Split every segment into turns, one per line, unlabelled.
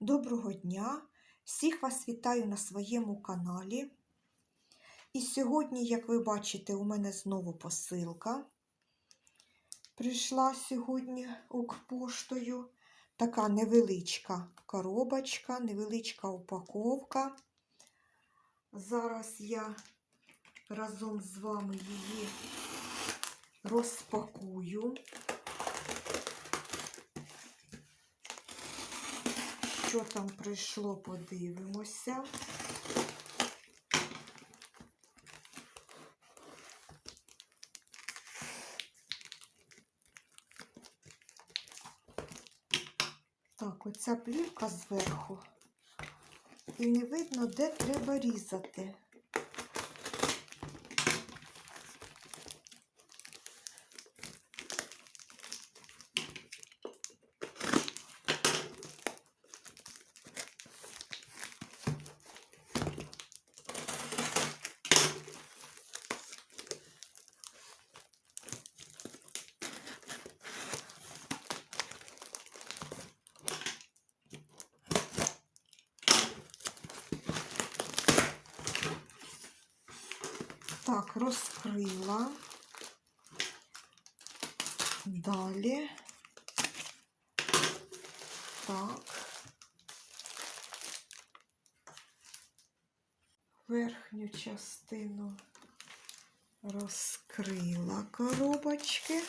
Доброго дня! Всіх вас вітаю на своєму каналі. І сьогодні, як ви бачите, у мене знову посилка. Прийшла сьогодні Укрпоштою. Така невеличка коробочка, невеличка упаковка. Зараз я разом з вами її розпакую. Що там прийшло, подивимося. Так, оця плівка зверху. І не видно, де треба різати. Так, розкрила. Далі. Так. Верхню частину розкрила коробочки.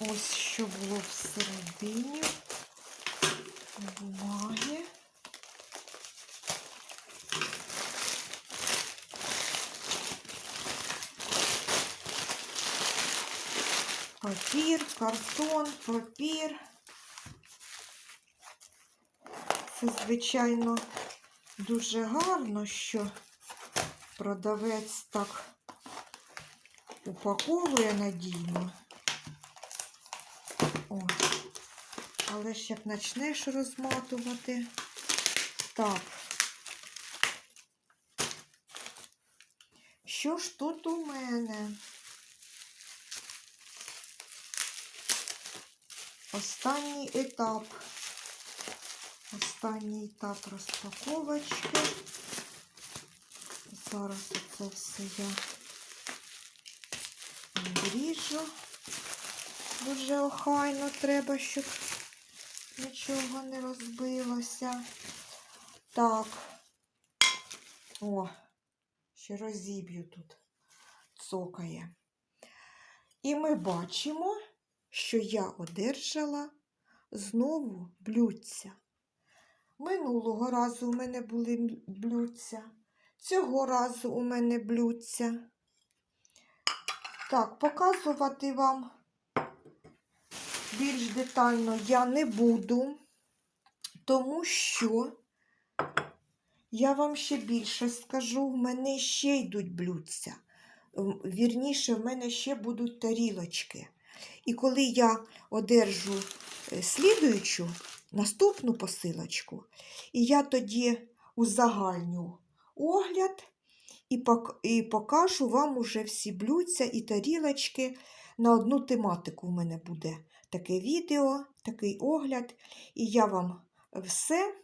Ось що було всередині Папір, картон, папір. Це, звичайно, дуже гарно, що продавець так упаковує надійно. О, але ж як почнеш розматувати. Так. Що ж тут у мене? Останній етап. Останній етап розпаковочки. Зараз це все я обріжу. Дуже охайно треба, щоб нічого не розбилося. Так. О, ще розіб'ю тут. Цокає. І ми бачимо, що я одержала знову блюдця. Минулого разу у мене були блюдця, цього разу у мене блюдця. Так, показувати вам більш детально я не буду, тому що я вам ще більше скажу, в мене ще йдуть блюдця. Вірніше, в мене ще будуть тарілочки. І коли я одержу слідуючу, наступну посилочку, і я тоді узагальню огляд і, покажу вам уже всі блюдця і тарілочки. На одну тематику в мене буде таке відео, такий огляд, і я вам все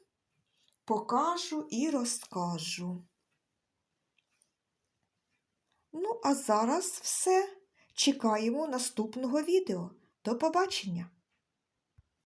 покажу і розкажу. Ну, а зараз все. Чекаємо наступного відео. До побачення!